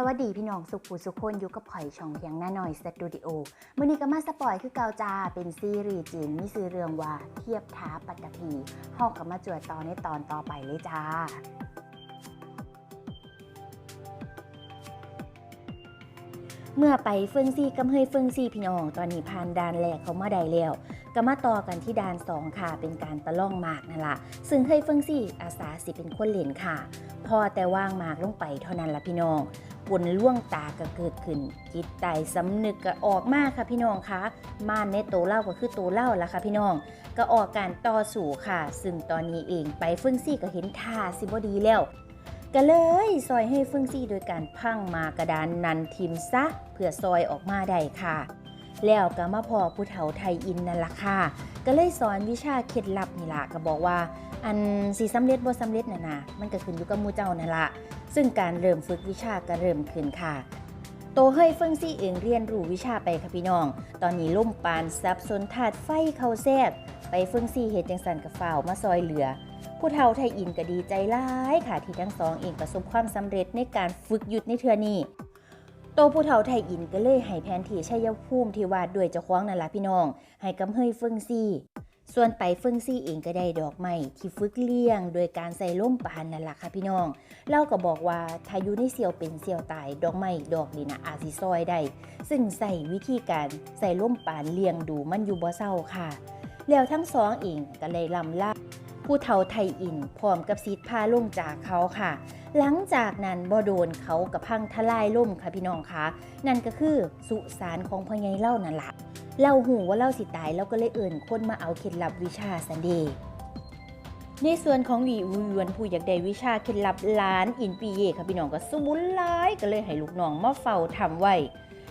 สวัสดีพี่น้องสุขผู้สุขคนอยู่กับข่อยช่องเพียงหน้าหน่อยสตูดิโอมื่อนี้ก็มาสปอยคือเกาจาเป็นซีรีส์จีนมีซื้อเรื่องว่าเทียบท้าปัตตภีห้องกับมาจวดตอนในตอนต่อไปเลยจ้าเมื่อไปเฟิงซี่กำเฮยเฟิงซี่พี่น้องตอนนี้ผ่านด่านแรกเขามาได้แล้วก็มาต่อกันที่ด่านสองค่ะเป็นการประล่องหมากนั่นละซึ่งเฮยเฟิงซี่อาสาสิเป็นคนเล่นค่ะ พอแต่ว่างหมากลงไปเท่านั้นละพี่น้อง บนล่วงตาก็เกิดขึ้น จิตใจสำนึกก็ออกมากค่ะพี่น้องคะม่านในโตเล่าก็คือโตเล่าละค่ะพี่น้อง ก็ออกการต่อสู้ค่ะ ซึ่งตอนนี้เองไปเฟิงซี่ก็เห็นท่าสิบดีแล้วก็เลยซอยให้เฟิงซี่โดยการพังมากระดานนันทิมซะเพื่อซอยออกมาได้ค่ะ แล้วก็มาพอผู้เฒ่าไทยอินนั่นละค่ะ ก็เลยสอนวิชาเคล็ดลับนี่ล่ะก็บอกว่า อันสีสำเร็จบ่สำเร็จน่ะนะมันก็ขึ้นอยู่กับมูเจ้านั่นละซึ่งการเริ่มฝึกวิชาก็เริ่มขึ้นค่ะโตเฮยเฟิงซี่เองเรียนรู้วิชาไปค่ะพี่น้อง ตอนนี้ล่มปานซับสนถาดไฟเข้าแทรกไปเฟิงซี่เฮ็ดจังสันกับฝ่าวมาซอยเหลือ ผู้เฒ่าไทยอินก็ดีใจร้ายค่ะที่ทั้งสองเองประสบความสำเร็จในการฝึกหยุดในเทือนี้ โตผู้เฒ่าไทยอินก็เลยให้แผนที่ชัยภูมิที่วาดด้วยเจ้าของนั่นล่ะพี่น้อง ให้กำเฮยเฟิงซี่ ส่วนไปเฟิงซี่เองก็ได้ดอกไม้ที่ฝึกเลี้ยง โดยการใส่ล่มปานนั่นล่ะค่ะพี่น้อง เล่าก็บอกว่าถ้าอยู่ในเสียวเป็นเสียวตาย ดอกไม้ดอกนี่นะอาจสิซอยได้ ซึ่งใส่วิธีการใส่ล่มปานเลี้ยงดูมันอยู่บ่เศร้าค่ะ แล้วทั้งสองเองก็เลยลำลาผู้เฒ่าไทยอินพร้อมกับซีดพาลงจากเขาค่ะ หลังจากนั้นบ่โดนเขากับพังทลายล่มค่ะพี่น้องคะนั่นก็คือสุสานของพ่อใหญ่เล่านั่นละเล่าหูว่าเล่าสิตายแล้วก็เลยเอิ่นคนมาเอาเคล็ดลับวิชาสันเดย์ในส่วนของหลีอูยวนผู้อยากได้วิชาเคล็ดลับล้านอินปีเยค่ะพี่น้องก็สมุนหลายก็เลยให้ลูกน้องมาเฝ้าทำไว้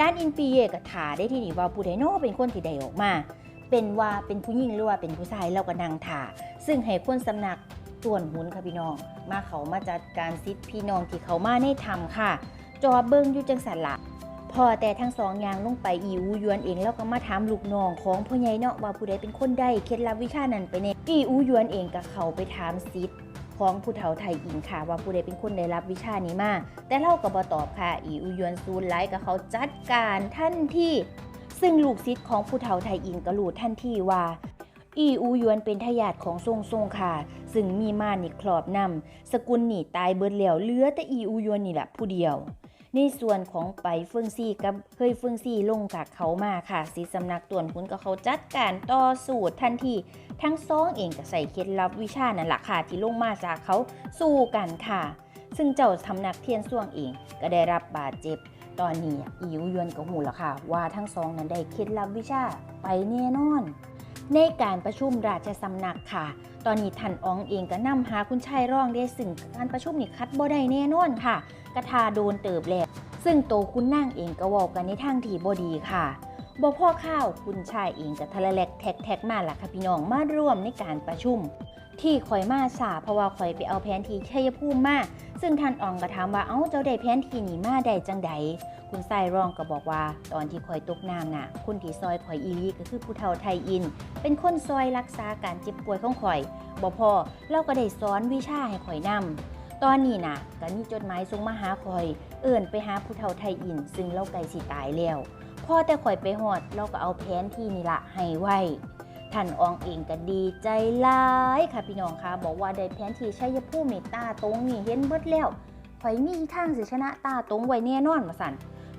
ล้านอินปีเย่ก็ถาได้ที่นี่ว่าผู้ใดเนอเป็นคนที่ได้ออกมา เป็นว่าเป็นผู้หญิงหรือว่าเป็นผู้ชายเราก็นั่งถาซึ่งให้คนสำนัก ส่วนหุนค่ะพี่น้อง มาเขามาจัดการซิทธิ์พี่น้องที่เขามาในธรรมค่ะ จอเบิ้งอยู่จังสันละพอแต่ทั้งสองอย่างลงไปอีอูยวนเองแล้วก็มาถามลูกน้องของพ่อใหญ่เนาะว่าผู้ใดเป็นคนได้เคล็ดลับวิชานั้นไปในอีอูยวนเองก็เขาไปถามซิทธิ์ของผู้เฒ่าไทยอิงค่ะว่าผู้ใดเป็นคนได้รับวิชานี้มาแต่เล่าก็บ่ตอบค่ะ อีอูยวนซูนไลท์กับเขาจัดการทันที่ ซึ่งลูกศิษย์ของผู้เฒ่าไทยอิงก็รู้ทันที่ว่า อีอูยวนเป็นทายาทของทรงทรงค่ะ ซึ่งมีมานนี่ครอบนำสกุลนี่ตายเบิดแล้วเหลือแต่อีอูยวนนี่แหละผู้เดียว ในส่วนของไปเฟิงซี่กับเฮยเฟิงซี่ลงจากเขามาค่ะสีสำนักต่วนหุนกับเขาจัดการต่อสู้ทันทีทั้งสองเองก็ใส่เคล็ดลับวิชานั่นแหละค่ะที่ลงมาจากเขาสู้กันค่ะ ซึ่งเจ้าทำนักเทียนส่วงเองก็ได้รับบาดเจ็บตอนนี้อีอูยวนก็หูแล้วค่ะ ว่าทั้งสองนั้นได้เคล็ดลับวิชาไปแน่นอน ในการประชุมราชสำนักค่ะ ตอนนี้ท่านอองเองก็นำหาคุณชายร่องได้ซึ่งการประชุมนี่คัดบ่ได้แน่นอนค่ะ กระทาโดนเติบแล้วซึ่งโตคุณนั่งเองก็วอกกันในทางที่บ่ดีค่ะบ่พ่อข้าวคุณชายเองก็ทะละแลกแท็กแท็กมาล่ะค่ะพี่น้องมาร่วมในการประชุม ที่ข่อยมาสาเพราะว่าข่อยไปเอาแผนที่ชัยภูมิมาซึ่งท่านอองก็ถามว่าเอ้าเจ้าได้แผนที่นี้มาได้จังใดคุณไส้ร่องก็บอกว่า ตอนที่ข่อยตกน้ำน่ะคุณที่ซอยข่อยอีลีก็คือผู้เฒ่าไทยอิน เป็นคนซอยรักษาการเจ็บป่วยของข่อยบ่พอเราก็ได้สอนวิชาให้ข่อยนำตอนนี้น่ะก็มีจดหมายส่งมาหาข่อย เอิ่นไปหาผู้เฒ่าไทยอิน ซึ่งเราไกลสิตายแล้วพอแต่ข่อยไปหอดเราก็เอาแผนที่นี่ละให้ไว้ ท่านอองเองก็ดีใจหลายค่ะพี่น้องค่ะ บอกว่าได้แผนที่ชัยภูมิเมตตาตรงนี่เห็นเบิดแล้วข่อยมีทางสิชนะตาตรงไว้แน่นอนมาสัน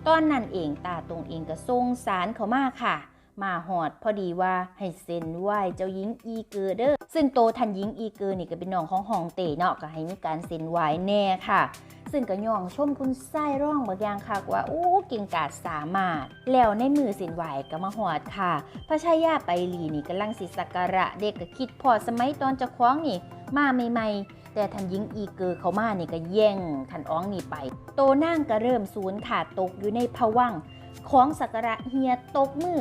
ตอนนั้นเองตาตรงเองก็ทรงสารเขามากค่ะ มาหอด พอดีว่าให้เซ็นไหวเจ้าหญิงอีเกอร์เด้อซึ่งโตทันหญิงอีเกอร์นี่ก็เป็นน้องของหองเตเนาะก็ให้มีการเซ็นไหวแน่ค่ะซึ่งก็ย่องชมคุณไส้ร่องบางอย่างค่ะว่าโอ้เก่งกาจสามารถ แล้วในมือเซนไหวก็มาหอดค่ะ พระชายาไปลีนี่กำลังสิสักระเด็กก็คิดพอสมัยตอนจะคว้องนี่ มาใหม่ๆ แต่ทันหญิงอีเกอร์เขามานี่ก็แย่งทันอ้องนี่ไป โตนั่งก็เริ่มสูญขาดตกอยู่ในภวังของสักระเฮียตกมือ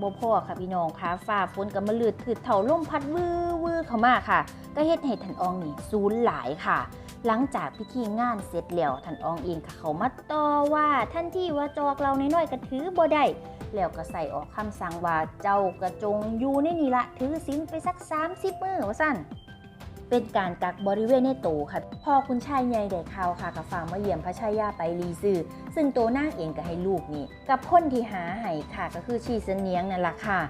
บ่พ่อค่ะพี่น้องค่ะฝ่าฝนกับมะลืดถือเถาล่มพัดวือวือเข้ามาค่ะ ก็เฮ็ดให้ท่านอองนี่สูญหลายค่ะ หลังจากพิธีงานเสร็จแล้วท่านอองเองค่ะเขามาต่อว่าท่านที่ว่าจอกเราน้อยๆก็ถือบ่ได้แล้วก็ใส่ออกคำสั่งว่าเจ้ากระจงอยู่ในนี่ละถือศีลไปสัก 30 มื้อว่าสั่น เป็นการกักบริเวณในโตค่ะพ่อคุณชายใหญ่ได้ข่าวค่ะกับฝากมาเยี่ยมพระชายาไปรีซือซึ่งโตนางเองก็ให้ลูกนี่ กับคนที่หาให้ค่ะก็คือชีเสนเนียงนั่นแหละค่ะ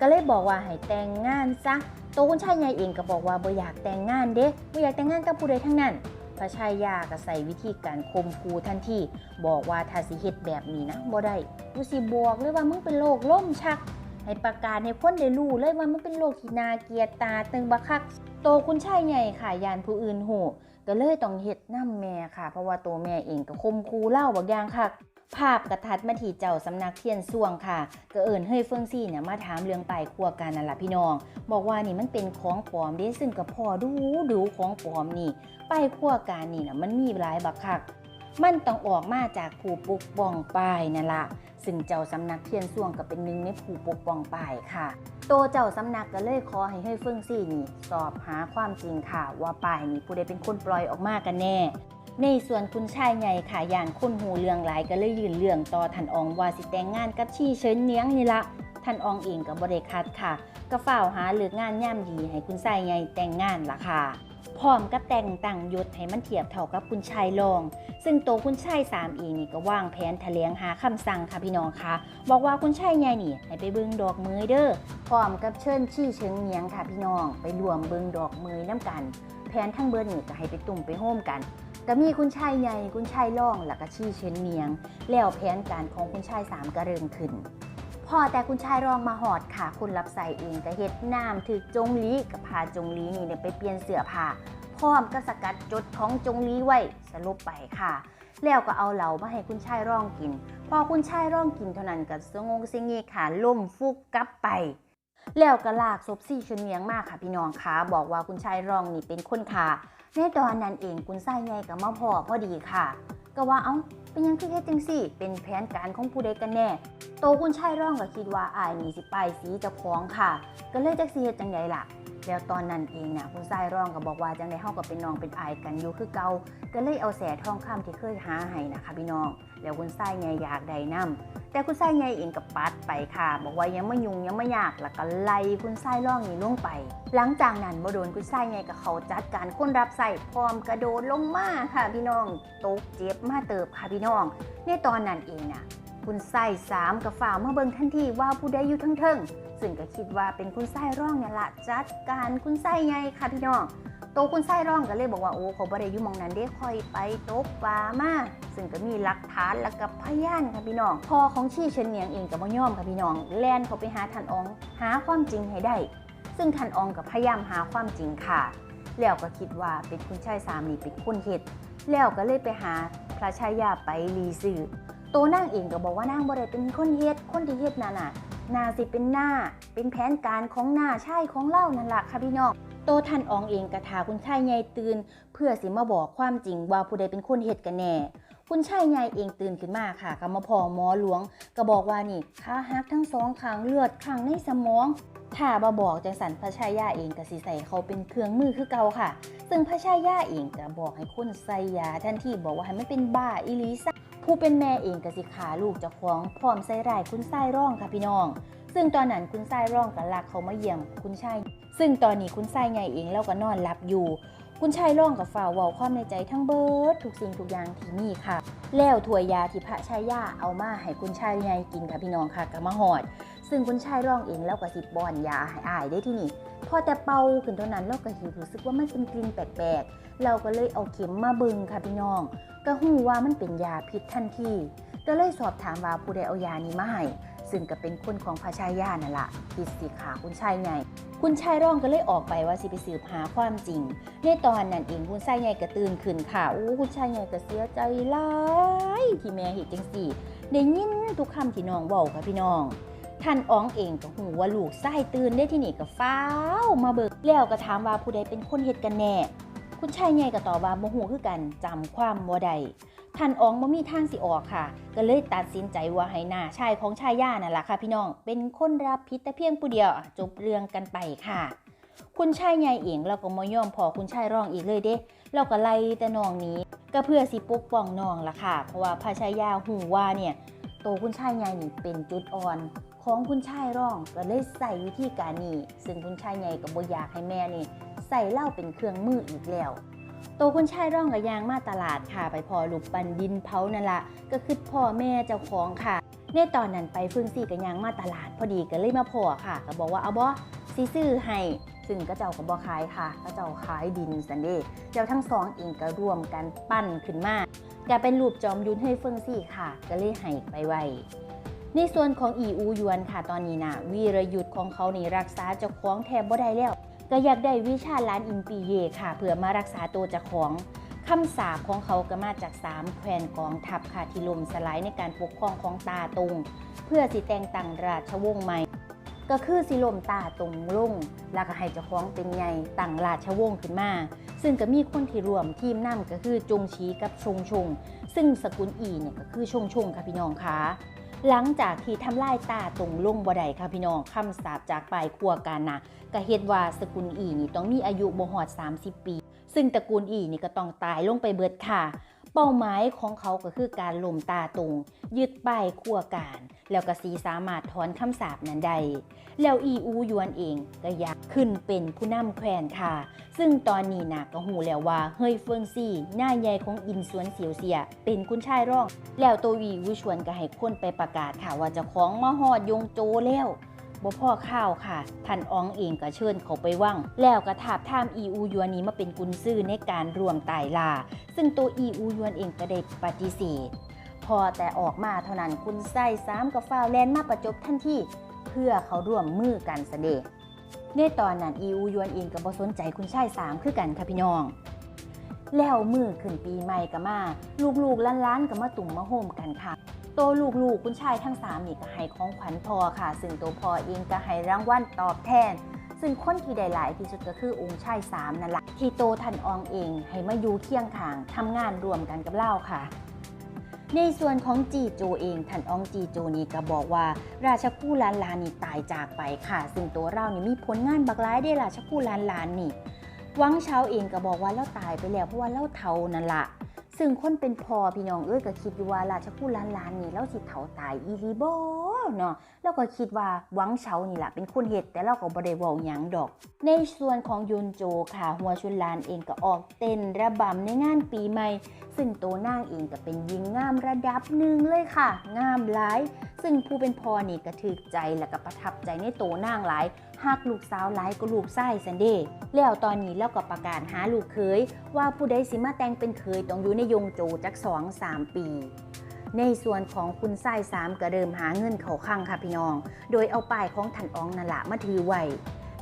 ก็เลยบอกว่าให้แต่งงานซะโตคุณชายใหญ่เองก็บอกว่าบ่อยากแต่งงานเด้บ่อยากแต่งงานกับผู้ใดทั้งนั้นพระชายาก็ใส่วิธีการคมคูทันทีบอกว่าถ้าสิเฮ็ดแบบนี้นะบ่ได้กูสิบอกเลยว่ามึงเป็นโรคล่มชัก ให้ประกาศให้คนได้รู้เลยว่ามันเป็นโรคที่นาเกียดตาตึงบักคัก โตคุณชายใหญ่ค่ะยานผู้อื่นหูก็เลยต้องเฮ็ดน้ำแม่ค่ะ เพราะว่าโตแม่เองก็คมคูเล่าบักอย่างคักภาพกระทัดมาที่เจ้าสำนักเทียนส่วงค่ะก็เอิญเฮ้ยเฟิงซี่เนี่ยมาถามเรื่องไปครัวกันนั่นล่ะพี่น้อง บอกว่านี่มันเป็นของปลอมเด้ซึ่งกับพ่อดูดูของปลอมนี่ ไปครัวกันนี่นะมันมีหลายบักคัก มันต้องออกมาจากผู้ปกป้องป้ายนั่นละซึ่งเจ้าสำนักเทียนส่วงก็เป็นหนึ่งในผู้ปกป้องป้ายค่ะ โตเจ้าสำนักก็เลยขอให้เฮ้ยเฟิงซี่นี่ สอบหาความจริงค่ะ ว่าป้ายนี่ผู้ใดเป็นคนปล่อยออกมากันแน่ ในส่วนคุณชายใหญ่ค่ะย่านคนหูเรื่องหลายก็เลยยืนเรื่องต่อทันองว่าสิแต่งงานกับชี่เชิญเนียงนี่ละทันองเองกับบริคัดค่ะ ก็เฝ้าหาเลือกงานย่ำดีให้คุณชายใหญ่แต่งงานล่ะค่ะ พร้อมกับแต่งตั้งยศให้มันเทียบเท่ากับคุณชายรอง ซึ่งโตวคุณชายสามเองนี่ก็วางแผนแถลงหาคำสั่งค่ะพี่น้องคะบอกว่าคุณชายใหญ่นี่ให้ไปเบิ่งดอกมือเด้อพร้อมกับเชิญชี่เชิงเนียงค่ะพี่น้องไปรวมเบิ่งดอกมือน้ำกัน แผนทั้งเบิดนี่ก็ให้ไปตุ่มไปโฮมกันก็มีคุณชายใหญ่คุณชายร่องแล้วก็ชี่เชิญเนียง แล้วแผนการของคุณชายสามก็เริ่มขึ้น พอแต่คุณชายรองมาหอดค่ะ คุณรับใส่เองก็เฮ็ดน้ำถือจงลีกับพาจงลีนี่เนี่ยไปเปลี่ยนเสื้อผ้าพร้อมก็สกัดจดของจงลีไว้สรุปไปค่ะ แล้วก็เอาเหลามาให้คุณชายร่องกิน พอคุณชายร่องกินเท่านั้นก็สงงเสงเงขาล่มฟุกกลับไป แล้วก็ลากศพซี่ชนเนียงมากค่ะพี่น้องคะบอกว่าคุณชายร่องนี่เป็นคนขาในตอนนั้นเองคุณไส้ไงกับมาพอพอดีค่ะ ก็ว่าเอ้าเป็นยังคือเฮ็ดจังสี่ เป็นแผนการของผู้ใดกันแน่ โตคุณชายร่องก็คิดว่าอายนี่สิไปายสีจะพ้องค่ะ ก็เลยจักสีเฮ็ดจังไดล่ะ แล้วตอนนั้นเองน่ะคุณชายร่องก็บอกว่าจังไดเฮาก็เป็นน้องเป็นอายกันอยู่คือเก่าก็เลยเอาแสทองคำที่เคยหาให้นะคะพี่น้อง แล้วคุณชายไงอยากได้นํแต่คุณชายไงเองก็ปัดไปค่ะ บอกว่ายังไม่ยุ่งยังไม่ยากแล้วก็ไล่คุณชายร่องนี่ลงไป หลังจากนั้นบ่โดนคุณชายไงกับเขาจัดการคนรับใส่พร้อมกระโดดลงมาค่ะพี่น้องตกเจ็บมาเติบค่ะพี่น้อง ในตอนนั้นเองน่ะคุณไส้สามกับฝ่าวมาเบิ่งทันทีว่าผู้ใดอยู่เทิงๆ ซึ่งก็คิดว่าเป็นคุณไส้ร่องเนี่ยละจัดการคุณไส้ไงค่ะพี่น้องโตคุณไส้ร่องก็เลยบอกว่าโอ้ขาบ่ได้อยู่หมองนั้นเด้คอยไปตกปลามาซึ่งก็มีหลักฐานแล้วก็พยานค่ะพี่น้องพ่อของชี่เฉินเนียงเองก็บ่ยอมค่ะพี่น้องแล่นเขาไปหาทันออง หาความจริงให้ได้ ซึ่งทันอองก็พยายามหาความจริงค่ะ แล้วก็คิดว่าเป็นคุณชายสามนี่เป็นคนเฮ็ดแล้วก็เลยไปหาพระชายาไปรีสือโตวนางเองก็บอกว่านางบ่ได้เป็นคนเฮ็ดคนที่เฮ็ดนั่นน่ะ นาสิเป็นหน้า เป็นแผนการของหน้าชายของเล่านั่นล่ะค่ะพี่น้องโตทันอองเองกระทาคุณชายใหญ่ตื่น เพื่อสิมาบอกความจริงว่าผู้ใดเป็นคนเฮ็ดกันแน่ คุณชายใหญ่เองตื่นขึ้นมาค่ะก็มาพอหมอหลวง ก็บอกว่านี่ขาหักทั้งสองข้างเลือดข้างในสมองถ้าบ่บอกจังสันพระชายาเองก็สิใส่เขาเป็นเครื่องมือคือเก่าค่ะ ซึ่งพระชายาเองก็บอกให้คนใส่ยาทันทีบอกว่าให้ไมันเป็นบ้าอีหลีซะ ผู้เป็นแม่เองก็สิขาลูกจะคล้องพร้อมใส่ร้ายคุณชายร่องค่ะพี่น้อง ซึ่งตอนนั้นคุณชายร่องก็ลักเขามาเยี่ยมคุณชายซึ่งตอนนี้คุณชายใหญ่เองเราก็นอนหลับอยู่ คุณชายร่องกับฝ่าว้าความในใจทั้งเบิร์ดทุกสิ่งทุกอย่างที่มีค่ะ แล้วถ้วยาที่พระชายาเอามาให้คุณชายใหญ่กินค่ะพี่น้องค่ะก็มาหอด ซึ่งคุณชายร่องเองแล้วก็สิป้อนยาให้อายได้ที่นี่ พอแต่เป่าขึ้นเท่านั้นเราก็สิรู้สึกว่ามันเป็นกลิ่นแปลกๆ เราก็เลยเอาเข็มมาบึงค่ะพี่น้อง ก็หูว่ามันเป็นยาพิษทันทีก็เลยสอบถามว่าผู้ใดเอายานี้มาให้ซึ่งก็เป็นคนของพระชายานั่นละคิดสิขาคุณชายใหญ่ คุณชายร่องก็เลยออกไปว่าสิไปสืบหาความจริง ในตอนนั้นเองคุณชายใหญ่ก็ตื่นขึ้นค่ะโอ้คุณชายใหญ่ก็เสียใจหลายที่แม่เห็นจังสี่ได้ยินทุกคำที่น้องเว้าค่ะพี่น้อง ท่านอ๋องเองก็หูว่าลูกไส้ตื่นได้ที่นี่ก็ฟ้าวมาเบิกแล้วก็ถามว่าผู้ใดเป็นคนเฮ็ดกันแน่ คุณชายใหญ่ก็ตอบว่าโมโหคือกันจำความบ่ได้ท่านอ๋องบ่มีทางสิออกค่ะ ก็เลยตัดสินใจว่าให้หน้าชายของชายย่านั่นล่ะค่ะพี่น้อง เป็นคนรับผิดแต่เพียงผู้เดียวจบเรื่องกันไปค่ะ คุณชายใหญ่เองเราก็บ่ยอมพอคุณชายร้องอีกเลยเด้เราก็ไล่แต่น้องนี้ ก็เพื่อสิปกป้องน้องล่ะค่ะ เพราะว่าพระชายาหูว่าเนี่ยโตคุณชายใหญ่นี่เป็นจุดอ่อน ของคุณชายร้องก็เลยใส่วิธีการนี้ ซึ่งคุณชายใหญ่ก็บ่อยากให้แม่นี่ใส่เหล้าเป็นเครื่องมืออีกแล้วโตคุณชายร่องกับยางมาตลาดค่ะ ไปพอลูกปันดินเผานั่นละก็คือพ่อแม่เจ้าของค่ะ ในตอนนั้นไปฟึ่งซี่กับยางมาตลาด พอดีก็เลยมาพอค่ะ ก็บอกว่าเอาบอซีซื้อให้ ซึ่งก็เจ้าก็บอขายค่ะ ก็เจ้าขายดินสันเดย์เจ้าทั้งสองเองก็ร่วมกันปั้นขึ้นมาก็เป็นรูปจอมยุนให้เฟิ่งซี่ค่ะ ก็เลยให้ไปไว ในส่วนของอีอูยวนค่ะตอนนี้นะวีรยุทธ์ของเขานี่รักษาเจ้าของแทบบ่ได้แล้ว ก็อยากได้วิชาล้านอินปีเยค่ะเพื่อมารักษาตัวจ้าของคำสาปของเขาก็มาจากสามแคว้นกองทัพค่ะที่ล่มสลายในการปกครองของตาตุง เพื่อสิแต่งตั้งราชวงศ์ใหม่ ก็คือสิล่มตาตุงลงแล้วก็ให้เจ้าของเป็นใหญ่ตั้งราชวงศ์ขึ้นมา ซึ่งก็มีคนที่รวมทีมนำก็คือจงชีกับชงชง ซึ่งสกุลอีเนี่ยก็คือชงชงค่ะพี่น้องคะ หลังจากที่ทำลายตาตรงลุ่งบ่ได้ค่ะพี่น้องคำสาบจากปลายครัวกันนะก็เฮ็ดว่าสกุลอีนี่ต้องมีอายุบ่หอด 30 ปี ซึ่งตระกูลอีนี่ก็ต้องตายลงไปเบิดค่ะ เป้าหมายของเขาก็คือการล่มตาตรงยึดป้ายคั่วการ แล้วก็สีสามารถถอนคำสาปนั้นได้ แล้วอีอูยวนเองก็อยากขึ้นเป็นผู้นำแควนค่ะ ซึ่งตอนนี้นะก็หูแล้วว่าเฮ้ยเฟิงซี่หน้าใหญ่ของอินสวนเสียวเสีย เป็นคุณชายร่อง แล้วตัววีวิชวนก็ให้คนไปประกาศค่ะว่าจะของมาฮอดยงโจแล้ว บ่พ่อข้าวค่ะ ท่านอองเองก็เชิญเขาไปว่าง แล้วก็ถาบทามอีอูยวนนี้มาเป็นกุญซื่อในการรวมตายลา ซึ่งตัวอีอูยวนเองก็ได้ปฏิเสธ พอแต่ออกมาเท่านั้นคุณไส้สามกับฟ้าวแลนมาประจบทันทีเพื่อเขาร่วมมือกันเสด็จในตอนนั้นอีอูยวนเองก็บ่สนใจคุณชายสามคือกันค่ะพี่น้อง แล้วมือขึ้นปีใหม่ก็มา ลูกๆล้านๆก็มาตุ่มมาโฮมกันค่ะ โตลูกๆคุณชายทั้งสามนี่ก็ให้ของขวัญพอค่ะ ซึ่งตัวพอเองก็ให้รางวัลตอบแทน ซึ่งคนที่ได้หลายที่สุดก็คือองค์ชายสามนั่นแหละที่โตทันอองเองให้มาอยู่เคียงข้างทำงานรวมกันกับเล่าค่ะในส่วนของจีโจเองท่านอองจีโจนี่ก็บอกว่า ราชกู้ลานลานนี่ตายจากไปค่ะ ซึ่งตัวเรานี่มีผลงานบักร้ายได้ราชกู้ลานลานนี่ วังเช้าเองก็บอกว่าเราตายไปแล้วเพราะว่าเราเทานั่นละ ซึ่งคนเป็นพอพี่น้องเอ้ยก็คิดอยู่ว่าราชกู้ล้านล้านนี่เราสิเถาตายอีรีบอ เนาะแล้วก็คิดว่าหวังเช้านี่แหละเป็นคนเฮ็ดแต่เราก็บ่ได้เว้าหยังดอก ในส่วนของยุนโจค่ะหัวชุนลานเองก็ออกเต้นระบำในงานปีใหม่ ซึ่งโตวนางเองก็เป็นหญิงงามระดับหนึ่งเลยค่ะ งามหลาย ซึ่งผู้เป็นพ่อนี่ก็ถึกใจและก็ประทับใจในโตวนางหลายหากลูกสาวหลายก็ลูกไส้ซันเดย์แล้วตอนนี้แล้วก็ประกาศหาลูกเคยว่าผู้ใดสิมาแต่งเป็นเคยต้องอยู่ในยงโจจักสองสามปี ในส่วนของคุณไส้สามก็เดิมหาเงินเขาข้างค่ะพี่น้อง โดยเอาป้ายของทันอองนั่นละมาถือไว้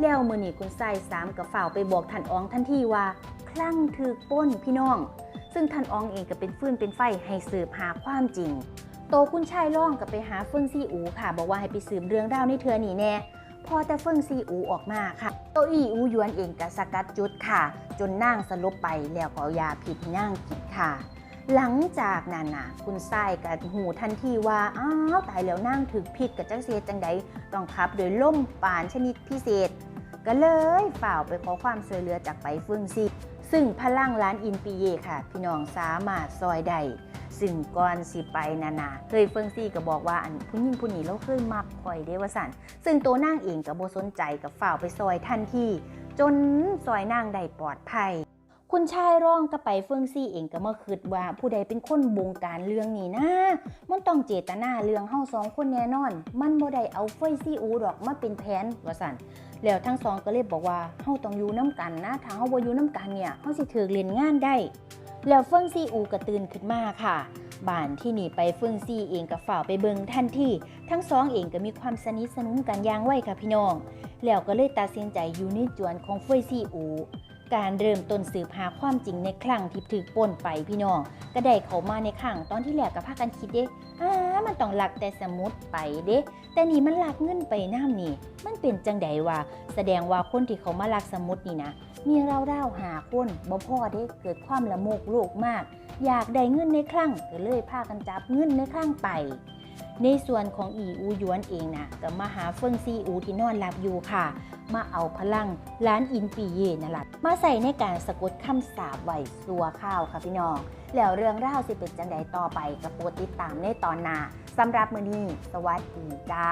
แล้วมือนี่คุณไส้สามก็ฝ่าวไปบอกทันอองทันทีว่า คลั่งถือป้นพี่น้อง ซึ่งทันอองเองก็เป็นฟืนเป็นไฟให้สืบหาความจริง โตคุณชายล่องก็ไปหาเฟิงซีอูค่ะ บอกว่าให้ไปสืบเรื่องราวในเทือนี่แน่พอแต่เฟิงซีอูออกมาค่ะโตอีอูยวนเองก็สกัดจุดค่ะ จนนั่งสลบไปแล้วก็เอยาพิษให้นั่งกินค่ะ หลังจากนั้นน่ะคุณไส้กับหูทันทีว่า อ้าวตายแล้วนั่งถึกพิษกับจังเสียจังใดต้องขับโดยล่มปานชนิดพิเศษ ก็เลยฝ่าวไปขอความช่วยเหลือจากไปเฟื่องซีซึ่งพลังล้านอินปีเยค่ะ พี่น้องสามารถซอยได้ซึ่งก่อนสิไปนานาเคยเฟิงซี่ก็บอกว่าอันผู้หญิงผู้หนีเราเคยมักคอยเดวาสันซึ่งตัวนางเองก็บ่สนใจกับฝ่าวไปซอยทันทีจนซอยนางได้ปลอดภัย คุณชายร้องก็ไปเฟิงซี่เองก็มาคิดว่าผู้ใดเป็นคนบงการเรื่องนี้นะ มันต้องเจตนาเรื่องเฮาสองคนแน่นอน มันบ่ได้เอาเฟยซี่อูดอกมาเป็นแผนว่าสันแล้วทั้งสองก็เลยบอกว่าเฮาต้องอยู่น้ำกันนะถ้าเฮาบ่อยู่น้ำกันเนี่ยเฮาสิถือเรียนงานได้ แล้วเฟิงซี่อูก็ตื่นขึ้นมาค่ะบ้านที่หนีไปเฟิงซี่เองก็ฝ่าวไปเบิงทันทีทั้งสองเองก็มีความสนิทสนมกันอย่างไวค่ะพี่น้อง แล้วก็เลยตัดสินใจอยู่ในจวนของเฟยซี่อู การเริ่มต้นสืบหาความจริงในครั้งที่ถูกปล้นไปพี่น้อง ก็ได้เขามาในครั้งตอนที่แรกก็พากันคิดเด้อ่ามันต้องหลักแต่สมุดไปเด้ แต่นี่มันหลักเงินไปน้ำนี่ มันเป็นจังใดวะแสดงว่าคนที่เขามาหลักสมุดนี่นะ มีเล่าๆหาคนบ่พ่อเด้เกิดความละโมกโลกมาก อยากได้เงินในครั้งก็เลยพากันจับเงินในครั้งไป ในส่วนของอีอูหยวนเองนะก็มาหาเฟิงซีอูที่นอนหลับอยู่ค่ะ มาเอาพลังล้านอินปีเยนั่นแหละมาใส่ในการสะกดคำสาบไหวสัวข้าวค่ะพี่น้อง แล้วเรื่องราวสิเป็นจังใดต่อไปก็โปรดติดตามในตอนหน้าสำหรับมือนี้สวัสดีจ้า